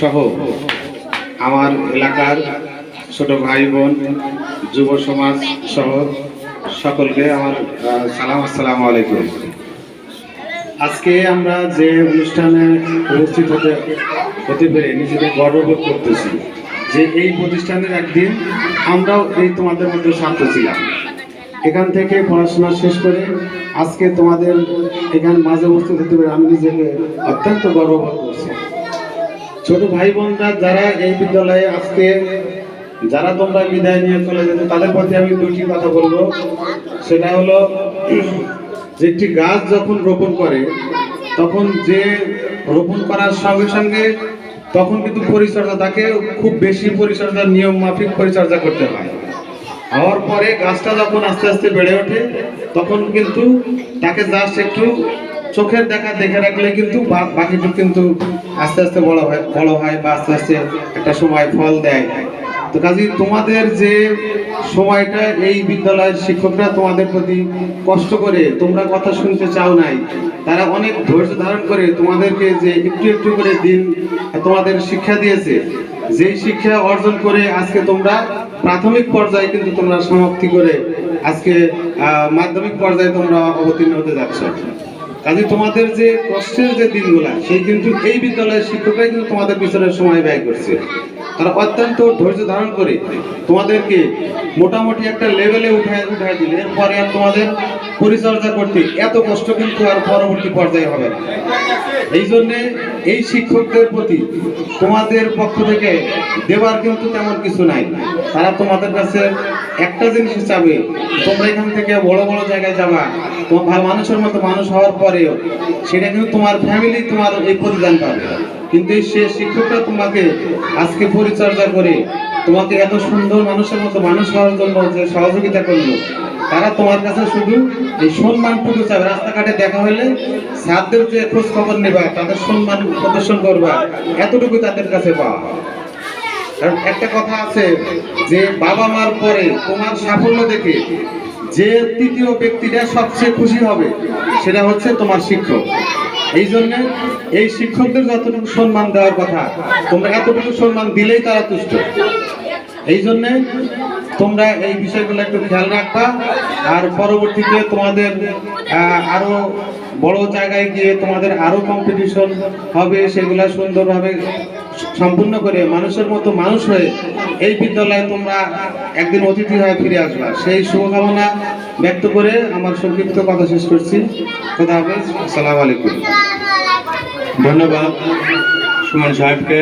সহ আমার এলাকার ছোট ভাই বোন, যুব সমাজ সহ সকলকে আমার সালাম, আসসালামু আলাইকুম। আজকে আমরা যে অনুষ্ঠানে উপস্থিত হতে হতে পেরে নিজেকে গর্ববোধ করতেছি যে এই প্রতিষ্ঠানের একদিন আমরাও এই তোমাদের মধ্যে ছাত্র ছিলাম। এখান থেকে পড়াশোনা শেষ করে আজকে তোমাদের এখানে মাঝে উপস্থিত হতে পেরে আমি নিজেকে অত্যন্ত গর্ববোধ করছি। ছোট ভাই বোনরা যারা এই বিদ্যালয়ে আজকে যারা তোমরা বিদায় নিয়ে চলে যেত, তাদের প্রতি আমি দুটি কথা বলব। সেটা হলো, যে একটি গাছ যখন রোপণ করে, তখন যে রোপণ করার সঙ্গে সঙ্গে তখন কিন্তু পরিচর্যা, তাকে খুব বেশি পরিচর্যার নিয়ম মাফিক পরিচর্যা করতে হয়। হওয়ার পরে গাছটা যখন আস্তে আস্তে বেড়ে ওঠে, তখন কিন্তু তাকে জাস্ট একটু চোখের দেখা দেখে রাখলে কিন্তু বাকিটুকু কিন্তু আস্তে আস্তে বড় হয় বড় হয় বা আস্তে আস্তে একটা সময় ফল দেয়। তো কাজে, তোমাদের যে সময়টা এই বিদ্যালয়ের শিক্ষকরা তোমাদের প্রতি কষ্ট করে, তোমরা কথা শুনতে চাও নাই, তারা অনেক ধৈর্য ধারণ করে তোমাদেরকে যে একটু একটু করে দিন, তোমাদের শিক্ষা দিয়েছে। যেই শিক্ষা অর্জন করে আজকে তোমরা প্রাথমিক পর্যায়ে কিন্তু তোমরা সমাপ্তি করে আজকে মাধ্যমিক পর্যায়ে তোমরা অবতীর্ণ হতে যাচ্ছ। কাজে তোমাদের যে কষ্টের যে দিনগুলা, সেই কিন্তু এই বিদ্যালয়ের শিক্ষকরাই কিন্তু তোমাদের পিছনে সময় ব্যয় করছে। তারা অত্যন্ত ধৈর্য ধারণ করে তোমাদেরকে মোটামুটি একটা লেভেলে উঠায় উঠায় দিলে, এরপরে আর তোমাদের পরিচর্যা করতে এত কষ্ট কিন্তু আর পরবর্তী পর্যায়ে হবে এই জন্যে এই শিক্ষকদের প্রতি তোমাদের পক্ষ থেকে দেওয়ার কিন্তু তেমন কিছু নাই। তারা তোমাদের কাছে একটা জিনিস চাবে, তোমরা এখান থেকে বড় বড় জায়গায় যাবা, তোমার মানুষের মতো মানুষ হওয়ার পরেও সেটা কিন্তু তোমার ফ্যামিলি তোমার এই প্রতিদান পাবে। কিন্তু সে শিক্ষকরা তোমাকে আজকে পরিচর্যা করে, তোমাকে এত সুন্দর মানুষের মতো মানুষ হওয়ার জন্য যে সহযোগিতা করল। তারা তোমার কাছে শুধু এই সম্মানটুকু চাবে। রাস্তাঘাটে দেখা হলে সারদের যে খোঁজ খবর নেবা, তাদের সম্মান প্রদর্শন করবা, এতটুকু তাদের কাছে পাওয়া কারণ একটা কথা আছে যে, বাবা মার পরে তোমার সাফল্য দেখে যে তৃতীয় ব্যক্তিটা সবচেয়ে খুশি হবে, সেটা হচ্ছে তোমার শিক্ষক। এই জন্য এই শিক্ষকদের যতটুকু সম্মান দেওয়ার কথা, তোমরা এতটুকু সম্মান দিলেই তারা তুষ্ট। এই জন্য তোমরা এই বিষয়গুলো একটু খেয়াল রাখবা। আর পরবর্তীতে তোমাদের আরও বড় জায়গায় গিয়ে তোমাদের আরও কম্পিটিশন হবে, সেগুলা সুন্দরভাবে সম্পূর্ণ করে মানুষের মতো মানুষ হয়ে এই বিদ্যালয়ে তোমরা একদিন অতিথি হয়ে ফিরে আসবা। সেই শুভকামনা ব্যক্ত করে আমার সংক্ষিপ্ত কথা শেষ করছি। খোদা হাফেজ। আসসালামু আলাইকুম। ধন্যবাদ। সুমন সাহেবকে।